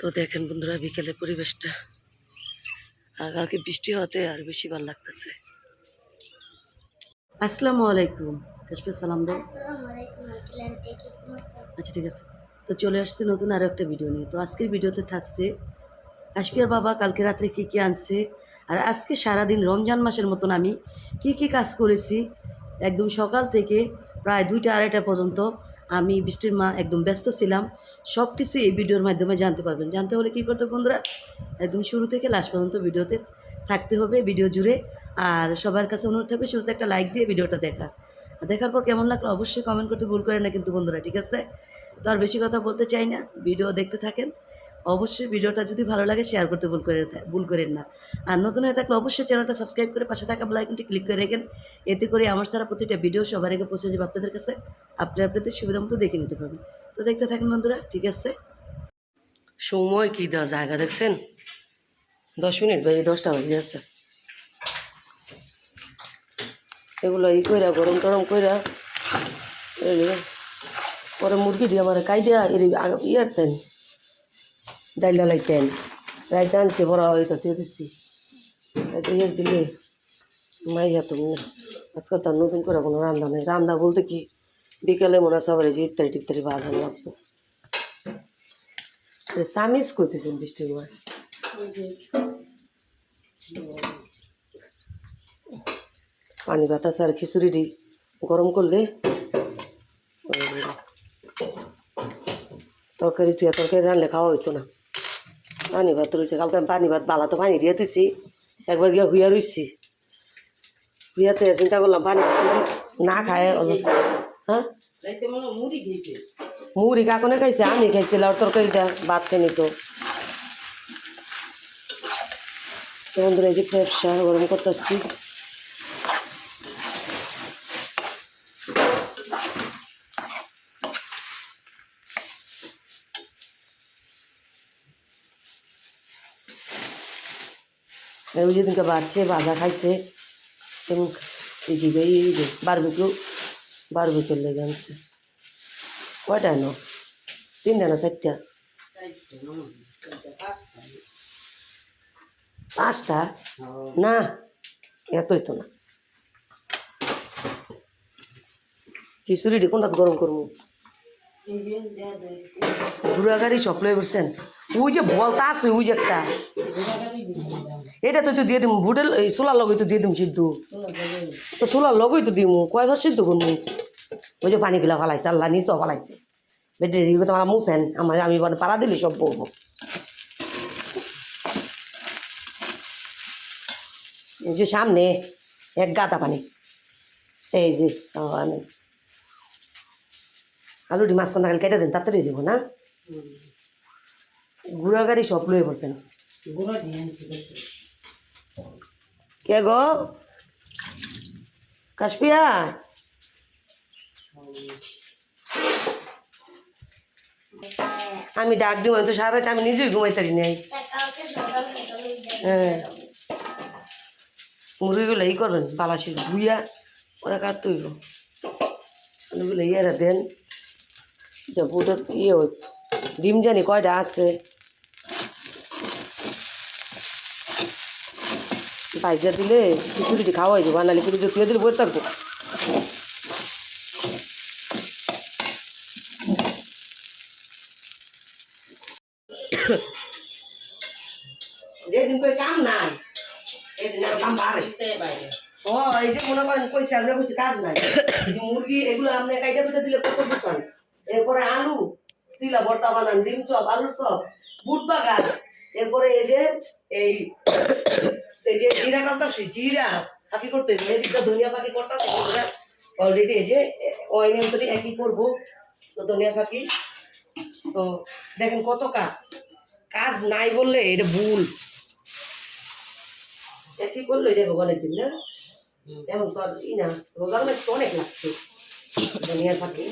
তো দেখেন বন্ধুরা বিকেলে পরিবেশটা। কালকে বৃষ্টি হতে আর বেশি ভালো লাগতেছে। আসসালামু আলাইকুম। কাশ্মীর সালাম দাও। আচ্ছা ঠিক আছে। তো চলে আসছে নতুন আরও একটা ভিডিও নিয়ে। তো আজকের ভিডিওতে থাকছে কাশ্মীর বাবা কালকে রাত্রে কী কী আনছে আর আজকে সারাদিন রমজান মাসের মতন আমি কি কি কাজ করেছি একদম সকাল থেকে প্রায় দুইটা আড়াইটা পর্যন্ত আমি বৃষ্টির মা একদম ব্যস্ত ছিলাম। সব কিছু এই ভিডিওর মাধ্যমে জানতে পারবেন। জানতে হলে কী করতে বন্ধুরা? একদম শুরু থেকে লাস্ট পর্যন্ত ভিডিওতে থাকতে হবে ভিডিও জুড়ে। আর সবার কাছে অনুরোধ থাকবে, শুরুতে একটা লাইক দিয়ে ভিডিওটা দেখা। দেখার পর কেমন লাগল অবশ্যই কমেন্ট করতে ভুল করেন না কিন্তু বন্ধুরা, ঠিক আছে? তো আর বেশি কথা বলতে চাই না। ভিডিও দেখতে থাকেন। অবশ্যই ভিডিওটা যদি ভালো লাগে শেয়ার করতে ভুল করে ভুল করেন না। আর নতুন হয়ে থাকলে অবশ্যই চ্যানেলটা সাবস্ক্রাইব করে পাশে থাকা বেলাইকনটি ক্লিক করে রাখেন। এতে করে আমার সারা প্রতিটা ভিডিও সবার আগে পৌঁছে যাবে আপনাদের কাছে। আপনি আপনাদের সুবিধা মতো দেখে নিতে পারবেন। তো দেখতে থাকেন বন্ধুরা, ঠিক আছে? সময় কি দেওয়া জায়গা দেখছেন? দশ মিনিট বা এই দশটা হয়ে যাচ্ছে এগুলো ই কইরা, গরম টরম কইরা পরে মুরগি দিয়ে আমার কাই দিয়া এর ইয়ার তেন ডাইল ডালাই তেন রাইতে আনছে, বড় হয়তো দিয়ে দিচ্ছি ইয়ে দিলে, মাইয়া তুমি আজকাল তার নতুন করে কোনো রান্না নেই। রান্না বলতে কি, বিকেলে মনে হয় সবাই যে ইফতারি টিফতারি বাজার লাগবে। সামিজ করতেছেন বৃষ্টির ময় পানি বাতাস আর খিচুড়ি গরম করলে, তরকারি তুই তরকারি রানলে খাওয়া হইতো না। পানি ভাত রয়েছে কালকে আমি পানি ভাত বালা তো পানি দিয়ে তুইছি একবার গিয়ে হুইয়া রইছি হুইয়াতে চিন্তা করলাম পানি না খায় হ্যাঁ মুড়ি কাকনে খাইছে? আমি খাইছিলাম আর তরকারিটা ভাত খেয়ে তো তো বন্ধুরা, এই যে ব্যবসা গরম করতেছি। ওই যেদিনকে বাড়ছে বাজা খাইছে এবং এদিকে এই যে বারবিকিউ বারবিকিউর লেগে আনছে কয়টা এনো তিনটা না চারটা পাঁচটা না এতই তো না খিচুড়ি কোনটা গরম করব ঘুরা গাড়ি সব লয়ে বলছেন ওই যে বলতা আছে ওই যে একটা এটা তো দিয়ে দিম বুটেল এই সোলার লগই তো দিয়ে দিম সিদ্ধ। তো সোলার লগই তো দিমু কয়বার সিদ্ধ করব ওই যে পানি গুলা ফালাইছে আল্লাহ নিচ ফালাইছে। বেটে তো আমার মুছেন আমার আমি মানে পাড়া দিলে সব বলব। এই যে সামনে এক গাদা পানি। এই যে আমি আলুটি মাছ কাল কেটে দেন তাড়াতাড়ি যাব না? ঘুরা গাড়ি সব লয়ে পড়ছেন কে গো? কাশপিয়া? আমি ডাক দিব তো সারা আমি নিজেই ঘুমাইতারি নাই। হ্যাঁ। মুরগিগুলো ই করবেন পালাশি ধুইয়া ওরা কাটতে হইব আলুগুলো ইয়েরা দেন। বুটের ইয়ে ডিম জানি কয়টা আছে? ভাইজা দিলে খিচুড়িটি খাওয়াই দেবো নাহলে পুরো জুতিয়ে দিলে বসে থাকব। কই কাম নাই, এদিন যে মনে করেন কইছে কাজ নাই। যে মুরগি দিলে কত বুঝান এরপরে আলু সিলা ভর্তা বানান, ডিম চপ, আলুর চপ, বুট বাগান, এরপরে এই যে এই এই যে জিরা কাটতাছি জিরা। পাখি করতে হবে এদিকটা ধনিয়া পাখি করতেছি অলরেডি এই যে অয়েন তরি একই করব তো ধনিয়া পাখি। তো দেখেন কত কাজ। কাজ নাই বললে এটা ভুল। একই করল এটা ভগবানের দিন না? এখন তো আর ই না রোজার মধ্যে তো অনেক লাগছে। ধনিয়ার পাখি।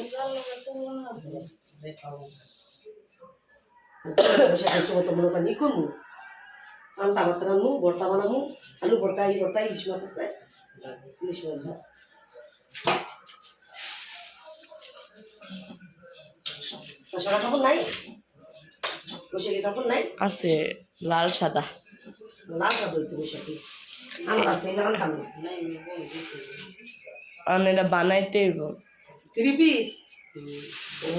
বসে মতো মনে করেন ই করব পান্তা ভাত রান্নু ভর্তা বানামু। আলু ভর্তা এই ভর্তা ইলিশ মাছ আছে। ইলিশ মাছ ভাজ। সরা কাপড় নাই। বৈশাখী কাপড় নাই। আছে লাল সাদা। লাল কাপড় একটু বৈশাখী আমার আছে আনতাম না আমি এটা বানাইতে থ্রি পিস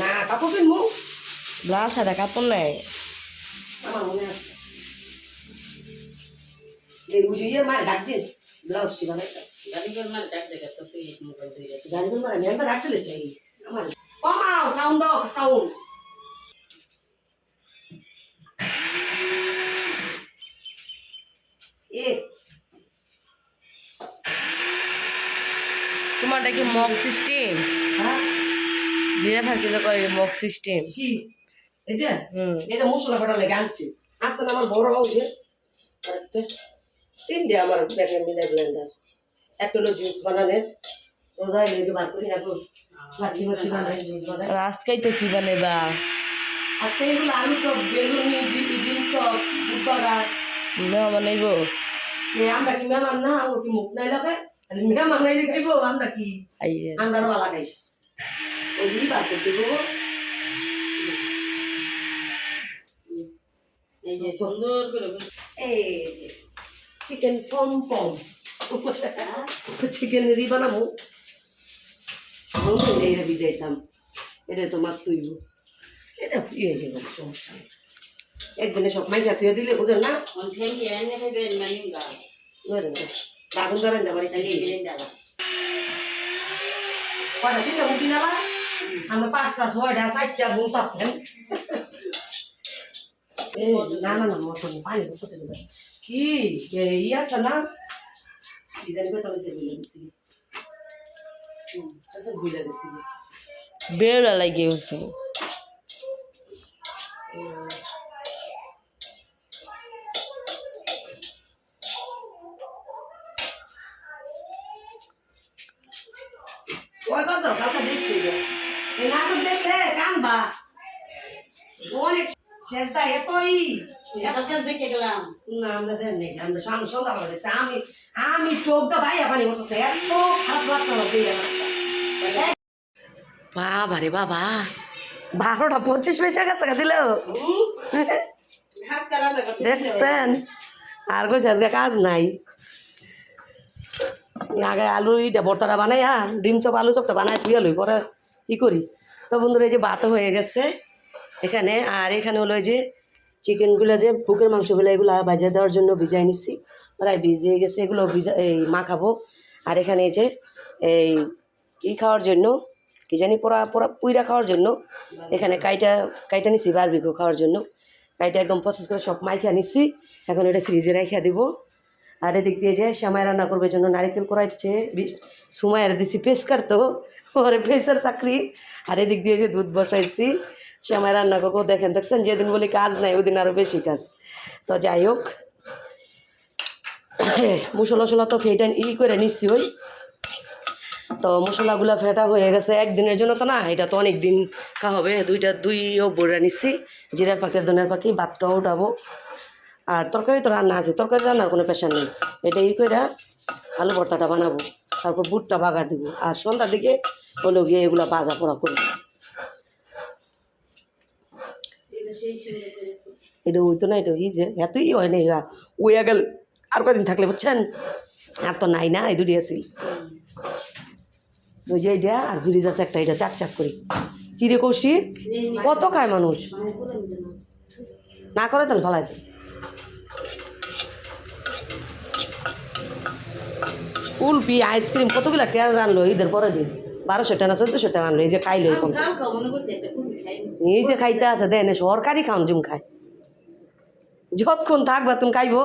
না কাপড় কিনবো। লাল সাদা কাপড় নাই। আমার মনে আছে। উজুইয়ের মায়ের ডাক দিন ব্লাউজ কি বানাইতে গাড়িগুলো মানে আমি একটা রাখতে লেগে আমার কমাও সাউন্ড দাও সাউন্ড। এ। তোমারটা কি মক সিস্টেম? হ্যাঁ। জিরা ফাঁকিতে করে মক সিস্টেম। কি? এটা? হুম। এটা মশলা ফাটা লেগে আনছি। আসছে না আমার বড় হাউসে তিনটে আমার ব্যাগে মিলে ব্লেন্ডার এক কিলো জুস বানানের। রোজা এলে যে বার করি না গো লাচ্ছি মাচ্ছি বানাই জুস বানাই আর আজকেই তো কি বানাইবা? আজকে এগুলো আলু সব বেগুনি ডিম ডিম সব বুটবাগা মেহমান বানাইব আমরা কি মেহমান না? ও কি মুখ নাই লাগে তাহলে মেহমান নাইলে খাইবো আমরা কি? আমরা বালা ওই বার করতে এই যে সুন্দর করে এই চিকেন পম পম চিকেন রি বানাবো এটা ভিজাইতাম এটা তো মার তুইব এটা ফ্রি হয়েছে কোনো সমস্যা নেই একদিনে সব মাইকা তুই দিলে বুঝেন না না বাগুন ধরেন না জায়গা কয়টা তিনটা মুখি নালা আমরা পাঁচটা ছয়টা চারটা ঘুম পাচ্ছেন না না না মটন পানি বসে দেবে কি এ, ই আছে না কি জানি কত বেশি বুঝলে দিছি হুম আচ্ছা বুঝলে দিছি বেড়া লাগিয়ে উঠছে কয়বার দাও কালকে দেখছি যে। এই নাটক দেখলে কানবা অনেক শেষদা এতই এতটা দেখে গেলাম। না আমরা দেন নেই আমরা সামনে সন্ধ্যাবেলা দেখছি। আমি আমি চোখটা বাইয়া পানি করতেছে এত খারাপ লাগছে আমার বাবা রে বাবা বারোটা পঁচিশ পয়সা গেছে দিল। দেখছেন আর কইছে আজকে কাজ নাই। আগে আলু ইটা ভর্তাটা বানাই আর ডিম চপ আলু চপটা বানাই তুই আলুই পরে ই করি। তো বন্ধুরা এই যে ভাত হয়ে গেছে এখানে আর এখানে হলো এই যে চিকেনগুলো যে বুকের মাংসগুলো এগুলো ভাজা দেওয়ার জন্য ভিজাই নিচ্ছি প্রায় ভিজিয়ে গেছে, এগুলো ভিজা, এই মাখাবো। আর এখানে এই যে, এই ই খাওয়ার জন্য, কি জানি পোড়া পোড়া, পুইরা খাওয়ার জন্য, এখানে কাইটা কাইটা নিছি বারবিকো খাওয়ার জন্য। কাইটা একদম প্রসেস করে সব মাইখা নিচ্ছি এখন এটা ফ্রিজে রাখিয়া দিব। আর এদিক দিয়ে যে সেমাই রান্না করবে জন্য নারিকেল বিষ সুমাইয়ের দিছি পেস তো, ওরে পেসের চাকরি। আর এদিক দিয়ে যে দুধ বসাইছি সেমাই রান্না করব, দেখেন, দেখছেন? যেদিন বলি কাজ নাই ওই দিন আরও বেশি কাজ। তো যাই হোক, মশলা তো ফেটা ই করে নিচ্ছি ওই। তো মশলাগুলো ফেটা হয়ে গেছে একদিনের জন্য তো না, এটা তো অনেক দিন কা হবে। দুইটা দুইও বড়া নিচ্ছি, জিরার পাখির ধনের পাখি ভাতটাও উঠাবো। আর তরকারি তো রান্না আছে, তরকারি রান্নার কোনো পেশা নেই। এটা ই করে আলু ভর্তাটা বানাবো, তারপর বুটটা বাগার দিব। আর সন্ধ্যার দিকে হলো গিয়ে এগুলো বাজা পোড়া করব। এটা হইতো না এটা ই যে, এতই হয় না এরা ওইয়া গেল আর কদিন থাকলে, বুঝছেন? আর তো নাই না, এই দুটি আছিল। ওই যে এইটা, আর ফ্রিজ আছে একটা, এটা চাক চাক করি। কিরে কৌশিক? কত খায় মানুষ? না করে তাহলে ফালাই দে। কুলপি, আইসক্রিম, কতগুলো টেন আনলো ঈদের পরের দিন? বারোশো টানা চোদ্দোশো টাকা আনলো এই যে খাইলো এরকম এই যে খাইতে আছে দেন সরকারি খাওন জুম খায়। যতক্ষণ থাকবা তুমি খাইব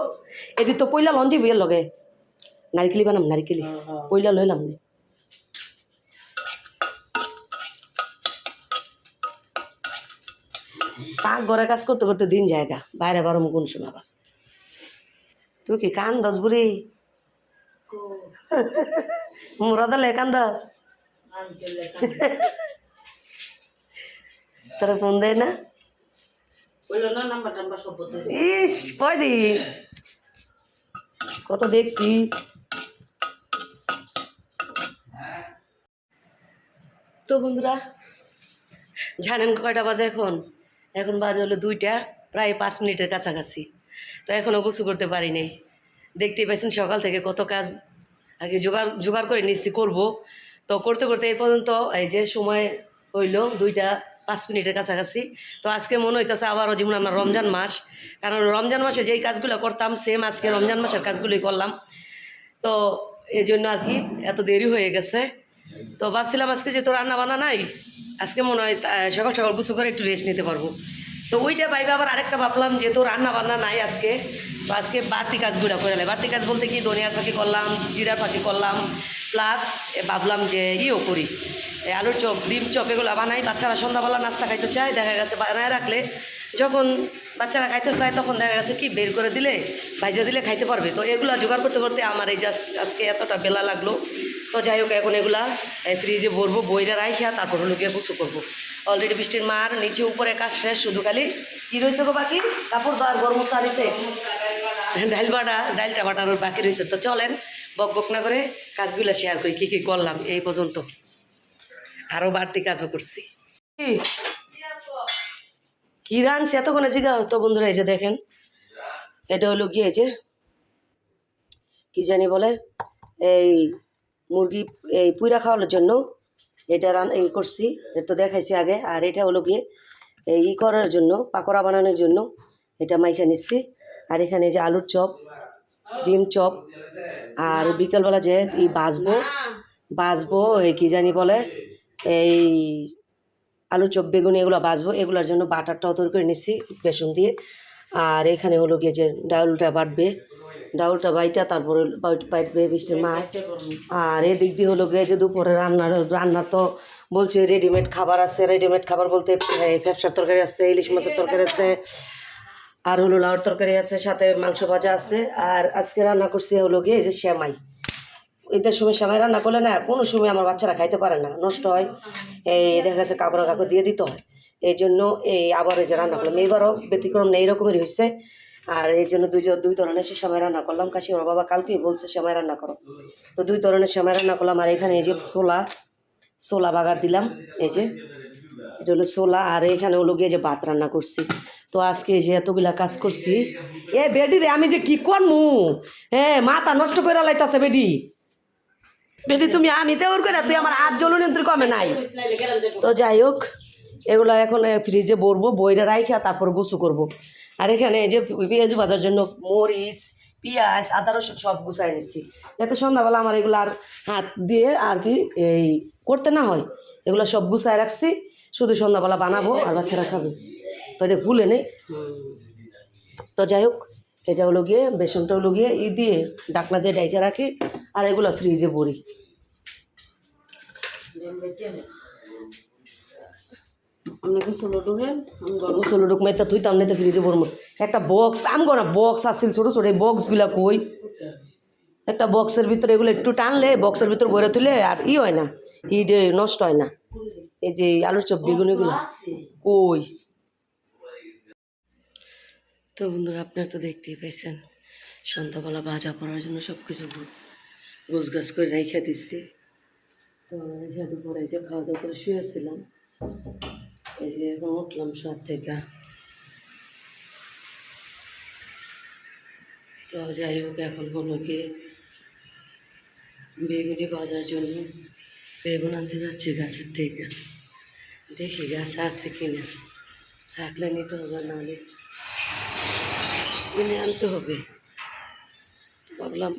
এটি তো পয়লা লঞ্চি বইয়ের লগে। নারিকেলি বানাম নারিকেলি। পয়লা লইলাম নে। পাক ঘরে কাজ করতে করতে দিন জায়গা বাইরে বারো মুকুন শোনাবা। তুই কি কান দস বুড়ি? মোরা দালে কান দাস তোরা ফোন দেয় না ইস কয়দিন কত দেখছি তো বন্ধুরা জানেন কয়টা বাজে এখন? এখন বাজে হলো দুইটা প্রায় পাঁচ মিনিটের কাছাকাছি। তো এখনও গুছু করতে পারি নাই। দেখতেই পাইছেন সকাল থেকে কত কাজ আগে জোগাড় জোগাড় করে নিচ্ছি করব। তো করতে করতে এই পর্যন্ত এই যে সময় হইল দুইটা পাঁচ মিনিটের কাছাকাছি। তো আজকে মনে হইতেছে আবারও যেমন আমার রমজান মাস। কারণ রমজান মাসে যেই কাজগুলো করতাম সেম আজকে রমজান মাসের কাজগুলোই করলাম। তো এই জন্য আর কি এত দেরি হয়ে গেছে। তো ভাবছিলাম আজকে যে যেহেতু রান্না বান্না নাই, আজকে মনে হয় সকাল সকাল গুছু করে একটু রেস্ট নিতে পারব। তো ওইটা ভাইবে আবার আরেকটা ভাবলাম যে যেহেতু রান্না বান্না নাই আজকে তো আজকে বাড়তি কাজগুলো করে নেয়। বাড়তি কাজ বলতে কি ধনিয়ার ফাঁকি করলাম জিরার ফাঁকি করলাম প্লাস ভাবলাম যে ইও করি। আলুর চপ, ডিম চপ এগুলো বানাই, বাচ্চারা সন্ধ্যাবেলা নাস্তা খাইতে চায়, দেখা গেছে বানায় রাখলে যখন বাচ্চারা খাইতে চায় তখন দেখা গেছে কি, বের করে দিলে, ভাইজা দিলে খাইতে পারবে। তো এগুলো জোগাড় করতে করতে আমার এই আজকে এতটা বেলা লাগল। তো যাই হোক, এখন এগুলা ফ্রিজে ভরবো বইটা রাখিয়া তারপর হলো গিয়ে গুছু করব। অলরেডি বৃষ্টির মার, নিচে উপরে কাজ শেষ, শুধু খালি কি রয়েছে গো বাকি? কাপড় আর গরম সারিছে ডাইল বাটা ডাইলটা বাটানোর বাকি রয়েছে। তো চলেন বক বক না করে কাজগুলো শেয়ার করি কী কী করলাম এই পর্যন্ত। আরও বাড়তি কাজও করছি। কি? রানছে এতক্ষণে জিগা তো বন্ধুরা এই যে দেখেন। এটা হলো এই যে কি জানি বলে এই মুরগি এই পুইরা খাওয়ানোর জন্য এটা রান এই করছি এটা তো দেখাইছি আগে। আর এটা হলো গিয়ে এই ই করার জন্য পাকোড়া বানানোর জন্য এটা মাইখা নিচ্ছি। আর এখানে যে আলুর চপ, ডিম চপ, আর বিকালবেলা যে এই বাজবো বাজবো এই কি জানি বলে, এই আলু চপ, বেগুনি এগুলো বাজবো এগুলোর জন্য বাটারটাও তৈরি করে নিচ্ছি বেসন দিয়ে। আর এখানে হলো গিয়ে যে ডাউলটা বাটবে, ডাউলটা বাইটা, তারপরে বাটবে বৃষ্টির মাছ আর এদিক দিয়ে হলো গিয়ে যে দুপুরে রান্নার রান্নার তো বলছে রেডিমেড খাবার আছে রেডিমেড খাবার বলতে ফ্যাপসার তরকারি আছে, ইলিশ মাছের তরকারি আছে আর হলো লাউর তরকারি আছে, সাথে মাংস ভাজা আছে, আর আজকে রান্না করছি হলো গিয়ে এই যে শ্যামাই ঈদের সময় শ্যামাই রান্না করলে না, কোনো সময় আমার বাচ্চারা খাইতে পারে না, নষ্ট হয়। এই দেখা গেছে কাপড় কাপড় দিয়ে দিতে হয়। এই জন্য এই আবার এই যে রান্না করলাম। এইবারও ব্যতিক্রম নেই রকমের হয়েছে আর এই জন্য দুই দুই ধরনের সে সময় রান্না করলাম। কাশি আমার বাবা কালকেই বলছে সময় রান্না করো। তো দুই ধরনের সময় রান্না করলাম। আর এখানে এই যে ছোলা ছোলা বাগার দিলাম। এই যে, এটা হলো ছোলা। আর এখানে হলো গিয়ে যে ভাত রান্না করছি। তো আজকে যে এতগুলা কাজ করছি, এ বেডি রে, আমি যে কি করমু? হ্যাঁ মাথা নষ্ট করে লাইতাছে বেডি। বেডি তুমি আমি তো ওর করে তুই আমার হাত জ্বলুন তুই কমে নাই। তো যাই হোক, এগুলো এখন ফ্রিজে ভরবো বইটা রাইখা, তারপর গুছু করব। আর এখানে যে পেঁয়াজ ভাজার জন্য মরিচ, পেঁয়াজ, আদা, রসুন সব গুছাই নিচ্ছি। যাতে সন্ধ্যাবেলা আমার এগুলো আর হাত দিয়ে আর কি এই করতে না হয়, এগুলো সব গুছাই রাখছি। শুধু সন্ধ্যাবেলা বানাবো, আর বাচ্চারা খাবে। তো এটা ভুলে নেই তো যাই হোক এটা হলো গিয়ে বেসনটা হলো গিয়ে ই দিয়ে ডাকনা দিয়ে ডাইকে রাখি আর এগুলো ফ্রিজে ভরি। ষোলো ঢুকেন আমি গরম। তুই তামনে তো ফ্রিজে ভরবো একটা বক্স আম না বক্স আসছিল ছোটো ছোটো এই বক্সগুলা কই? একটা বক্সের ভিতরে এগুলো একটু টানলে বক্সের ভিতর ভরে তুলে আর ই হয় না ই যে নষ্ট হয় না। এই যে আলুর চপ বেগুনিগুলো কই? তো বন্ধুরা, আপনারা তো দেখতেই পাইছেন, সন্ধ্যাবেলা ভাজা করার জন্য সব কিছু গোছ গাছ করে রেখে দিচ্ছি। তো রেখে এই যে খাওয়া দাওয়া করে শুয়েছিলাম। এই যে এখন উঠলাম সাত থেকে। তো যাই হোক, এখন হলো গিয়ে বেগুনি বাজার জন্য বেগুন আনতে যাচ্ছি গাছের থেকে। দেখি গাছ আছে কিনা। থাকলে নিতে হবে, নাহলে কিনে আনতে হবে। ভাবলাম,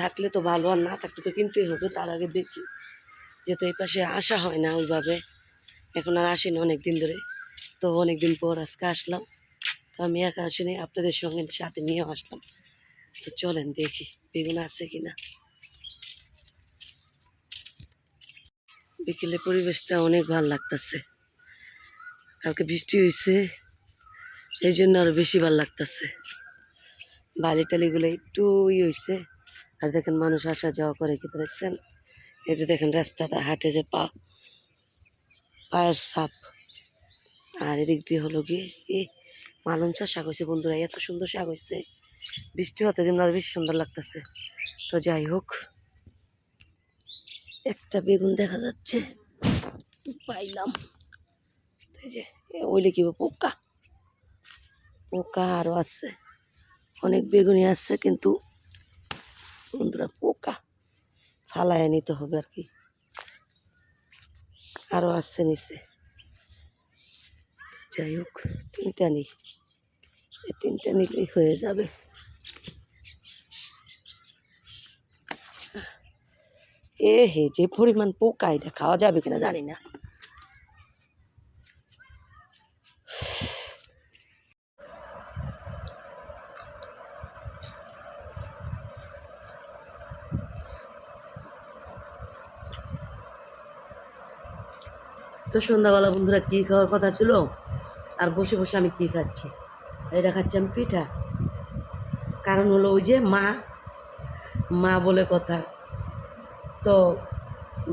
থাকলে তো ভালো, আর না থাকলে তো কিনতেই হবে, তার আগে দেখি। যেহেতু এই পাশে আসা হয় না ওইভাবে, এখন আর আসিনি অনেক দিন ধরে। তো অনেক দিন পর আজকে আসলাম। তো আমি একা আসিনি, আপনাদের সঙ্গে সাথে নিয়েও আসলাম। তো চলেন দেখি, বেগুন আছে কি না বিকেলে পরিবেশটা অনেক ভালো লাগতেছে। কালকে বৃষ্টি হয়েছে এই জন্য আরও বেশি ভালো লাগতেছে। বালি টালিগুলো একটু ই হয়েছে আর দেখেন মানুষ আসা যাওয়া করে কিন্তু দেখছেন? এই যে দেখেন রাস্তাটা, হাটে যে পা, পায়ের সাপ আর এদিক দিয়ে হলো গিয়ে, এ, মালঞ্চা শাক হয়েছে বন্ধুরা, এত সুন্দর শাক হয়েছে বৃষ্টি হতে যেমন আরও বেশি সুন্দর লাগতেছে। তো যাই হোক, একটা বেগুন দেখা যাচ্ছে। পাইলাম। এই যে ওইলে কি পোকা। পোকা আরও আছে। অনেক বেগুনি আছে, কিন্তু বন্ধুরা, পোকা ফালায় নিতে হবে আর কি। আরও আসছে নিচে। যাই হোক, তিনটা নিই। এই তিনটা নিলেই হয়ে যাবে। এ হে যে পরিমাণ পোকা, এটা খাওয়া যাবে কিনা জানি না। সন্ধ্যাবেলা বন্ধুরা কী খাওয়ার কথা ছিল? আর বসে বসে আমি কী খাচ্ছি? এটা খাচ্ছি আমি পিঠা। কারণ হলো ওই যে মা মা বলে কথা। তো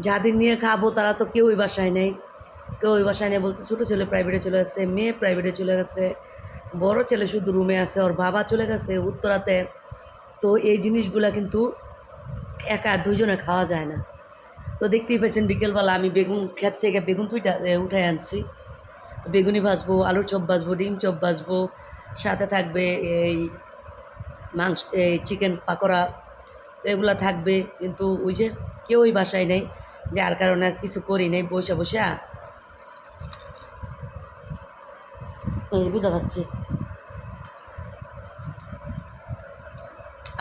যাদের নিয়ে খাব তারা তো কেউই বাসায় নেই। কেউ ওই বাসায় নেই বলতে ছোটো ছেলে প্রাইভেটে চলে গেছে, মেয়ে প্রাইভেটে চলে গেছে, বড় ছেলে শুধু রুমে আছে, ওর বাবা চলে গেছে উত্তরাতে। তো এই জিনিসগুলা কিন্তু একা দুজনে খাওয়া যায় না। তো দেখতেই পাচ্ছেন বিকেলবেলা আমি বেগুন ক্ষেত থেকে বেগুন তুইটা উঠাই আনছি। বেগুনি ভাজবো, আলুর চপ ভাজবো, ডিম চপ ভাজবো, সাথে থাকবে এই মাংস, এই চিকেন পাকোড়া, তো এগুলো থাকবে। কিন্তু ওই যে কেউই বাসায় নেই যার কারণে কিছু করি নেই বসে বসে বুঝতে পারছি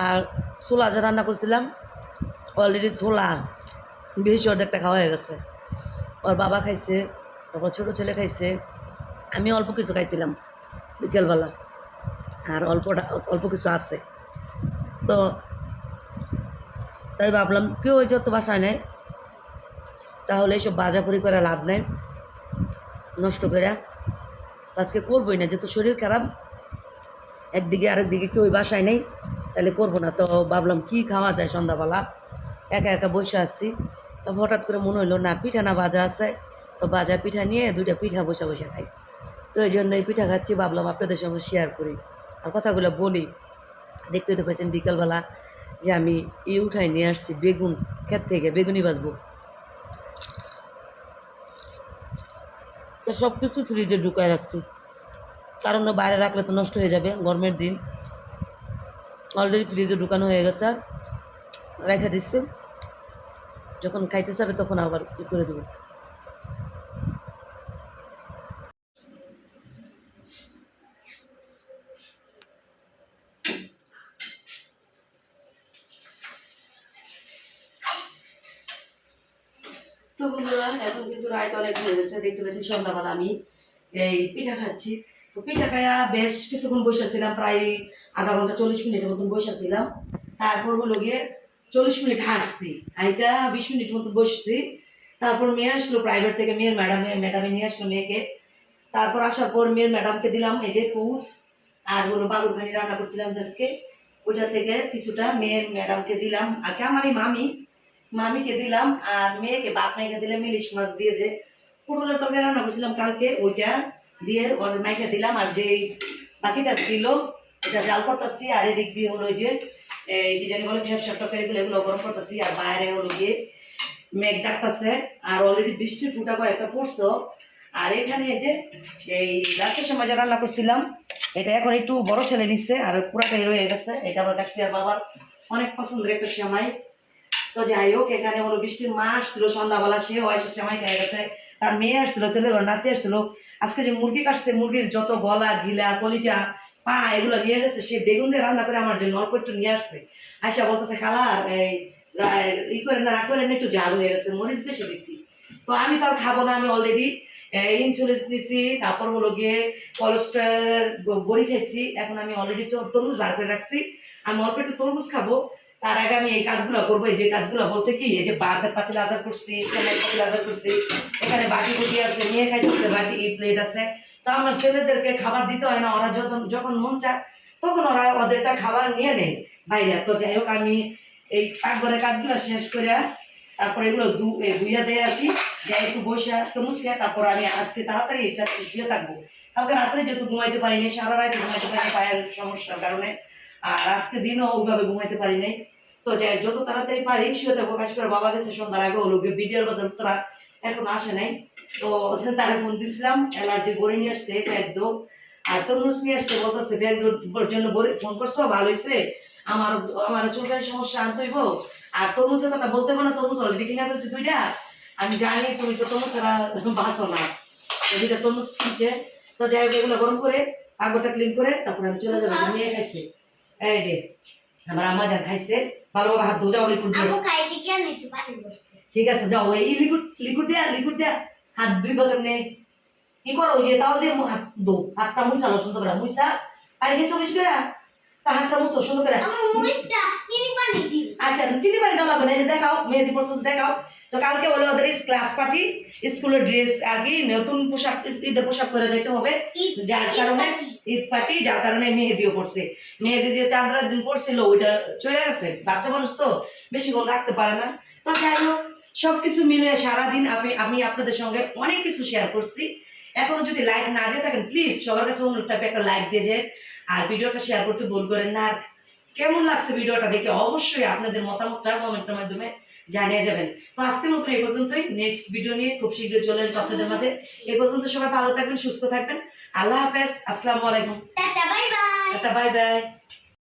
আর ছোলা যে রান্না করছিলাম অলরেডি ছোলা। বেশি অর্ধেকটা খাওয়া হয়ে গেছে। ওর বাবা খাইছে, তারপর ছোটো ছেলে খাইছে। আমি অল্প কিছু খাইছিলাম বিকেলবেলা। আর অল্পটা, অল্প কিছু আছে। তো তাই ভাবলাম, কেউ ওই যত বাসায় নেয়, তাহলে এইসব বাজাপুরি করে লাভ নেই, নষ্ট করে আজকে করবোই না, যেহেতু শরীর খারাপ, একদিকে আরেকদিকে কেউ বাসায় নেই, তাহলে করব না। তো ভাবলাম, কি খাওয়া যায় সন্ধ্যাবেলা? একা একা বসে আসছি তো হঠাৎ করে মনে হইল, না, পিঠা না, ভাজা আছে। তো ভাজা পিঠা নিয়ে দুইটা পিঠা বসে বসে খাই। তো এই জন্য এই পিঠা খাচ্ছি, ভাবলাম আপনাদের সঙ্গে শেয়ার করি। আর কথাগুলো বলি। দেখতে তো পেয়েছেন বিকালবেলা যে আমি ই উঠাই নিয়ে আসছি, বেগুন ক্ষেত থেকে বেগুনি বাজবো তো সব কিছু ফ্রিজে ঢুকায় রাখছি। কারণ বাইরে রাখলে তো নষ্ট হয়ে যাবে গরমের দিন। অলরেডি ফ্রিজে ঢুকানো হয়ে গেছে। রেখে দিচ্ছি যখন খাইতে যাবে তখন আবার ই করে দেবো। কিন্তু রাত অনেক হয়ে গেছে। দেখতে পাচ্ছি আমি এই পিঠা খাচ্ছি। তো পিঠা খাইয়া বেশ কিছুক্ষণ বসেছিলাম প্রায় আধা ঘণ্টা চল্লিশ মিনিটের মতন বসেছিলাম তারপর হলো গিয়ে চল্লিশ মিনিট হাঁটছি এইটা বিশ মিনিট মতো বসছি। তারপর মেয়ে আসলো প্রাইভেট থেকে, মেয়ের ম্যাডামে ম্যাডামে নিয়ে আসলো মেয়েকে। তারপর আসার পর মেয়ের ম্যাডামকে দিলাম এই যে পুষ আর হলো বাবুর ভানি রান্না করছিলাম আজকে। ওইটা থেকে কিছুটা মেয়ের ম্যাডামকে দিলাম। আর কি আমার মামি, মামিকে দিলাম আর মেয়েকে, বাপ মেয়েকে দিলাম ইলিশ মাছ দিয়ে যে পটলের তরকারি রান্না করছিলাম কালকে, ওইটা দিয়ে ওর মাইকে দিলাম। আর যে বাকিটা ছিল, এটা জাল করতেছি আর এদিক দিয়ে হলো যে কি জানি বলে এগুলো গরম করতেছি, আর বাইরে হলো গিয়ে মেঘ ডাকতেছে, আর অলরেডি কয়েকটা পড়ছো। আর এখানে এই যে রাতের সময় যে রান্না করছিলাম, এটা এখন একটু বড় ছেলে নিচ্ছে আর পুরাটাই রয়ে গেছে। এটা আবার কাশ্মীর বাবার অনেক পছন্দের একটা সেমাই। তো যাই হোক, এখানে হলো বৃষ্টির মা আসছিল সন্ধ্যাবেলা, সেও এসে সেমাই খেয়ে গেছে। তার মেয়ে আসছিল ছেলে নাতি আসছিল। আজকে যে মুরগি কাটছে, মুরগির যত গলা, গিলা, কলিজা পা এগুলো নিয়ে গেছে, সে বেগুন দিয়ে রান্না করে আমার জন্য অল্প একটু নিয়ে আসছে। বলতেছে খালার এই ই করে না করে না, একটু জাল হয়ে গেছে, মরিচ বেশি দিছি। তো আমি তো আর খাব না, আমি অলরেডি ইনসুরেন্স নিছি, তারপর হলো গিয়ে কোলেস্ট্রল বড়ি খাইছি, এখন আমি অলরেডি তরমুজ বার করে রাখছি। আমি অল্প একটু তরমুজ খাব, তার আগে আমি এই কাজগুলো করব, এই যে কাজগুলো বলতে কি, এই যে বাজার পাতিল আদার করছি, তেলের পাতিল করছি, এখানে বাটি বুটি আছে, নিয়ে খাইতেছে, বাটি প্লেট আছে। তো আমার ছেলেদেরকে খাবার দিতে হয় না, ওরা যখন যখন মন চায়, তখন ওরা ওদেরটা খাবার নিয়ে নেয়। বাইরে, তো যাই হোক, আমি এই পাকঘরের কাজগুলো শেষ করে তারপরে এগুলো ধুইয়া দেয় আর কি। যাই একটু বসে তরমুজ খেয়ে তারপর আমি আজকে তাড়াতাড়ি ইচ্ছা শুয়ে থাকব। কালকে রাত্রে যেহেতু ঘুমাইতে পারিনি সারা রাত ঘুমাইতে পারিনি পায়ের সমস্যার কারণে। আর আজকে দিনও ওইভাবে ঘুমাইতে পারি নাই। তো যাই যত তাড়াতাড়ি পারি শুয়ে থাকব। কাজ করে বাবা গেছে, সন্ধ্যার আগে হলো গিয়ে বিডিওর বাজার তোরা এখন আসে নাই। তো তারা ফোন দিছিলাম অ্যালার্জি বড়ি নিয়ে আসতে এক আর তরমুজ নিয়ে আসতে বলতেছে ব্যাগের জন্য বলে ফোন করছ? ভালো হয়েছে আমার আমার চুলকানি সমস্যা আনতে হইব? আর তরমুজের কথা বলতে হবে না তরমুজ অলরেডি কিনা ফেলছে দুইটা। আমি জানি তুমি তো তরমুজ ছাড়া বাঁচো না। দুইটা তরমুজ কিনছে। তো যাই হোক এগুলো গরম করে আগরটা ক্লিন করে তারপর আমি চলে যাব। নিয়ে খাইছে এই যে আমার আম্মা যান খাইছে ভালোভাবে হাত ধো লিকুইড দিয়ে। ঠিক আছে যাও এই লিকুইড লিকুইড দেয়া লিকুইড দেয়া। হাত দুই বাগান নে কি করো যে তাও দিয়ে হাত দো হাতটা মুইসা লো সুন্দর করে বেশি করে তা হাতটা মুছো সুন্দর করে আচ্ছা চিনি পানি লাগবে দেখাও মেহেদি পর্যন্ত দেখাও। তো কালকে হলো ওদের ক্লাস পার্টি স্কুলের ড্রেস আর কি নতুন পোশাক ঈদের পোশাক পরে যেতে হবে। যার কারণে ঈদ পার্টি যার কারণে মেহেদিও পড়ছে মেহেদি যে চাঁদরার দিন পড়ছিল ওইটা চলে গেছে। বাচ্চা মানুষ তো বেশি বেশিক্ষণ রাখতে পারে না। তো যাই হোক সবকিছু মিলে সারাদিন আমি আমি আপনাদের সঙ্গে অনেক কিছু শেয়ার করছি। এখনও যদি লাইক না দিয়ে থাকেন প্লিজ সবার কাছে অনুরোধ থাকবে একটা লাইক দিয়ে যায় আর ভিডিওটা শেয়ার করতে ভুল করেন না। আর কেমন লাগছে ভিডিওটা দেখে অবশ্যই আপনাদের মতামতটা কমেন্টের মাধ্যমে জানিয়ে যাবেন। তো আজকের মতো এই পর্যন্তই। নেক্সট ভিডিও নিয়ে খুব শীঘ্রই চলে আসব আপনাদের মাঝে। এই পর্যন্ত সবাই ভালো থাকবেন সুস্থ থাকবেন। আল্লাহ হাফেজ। আসসালামু আলাইকুম। টাটা বাই বাই একটা বাই বাই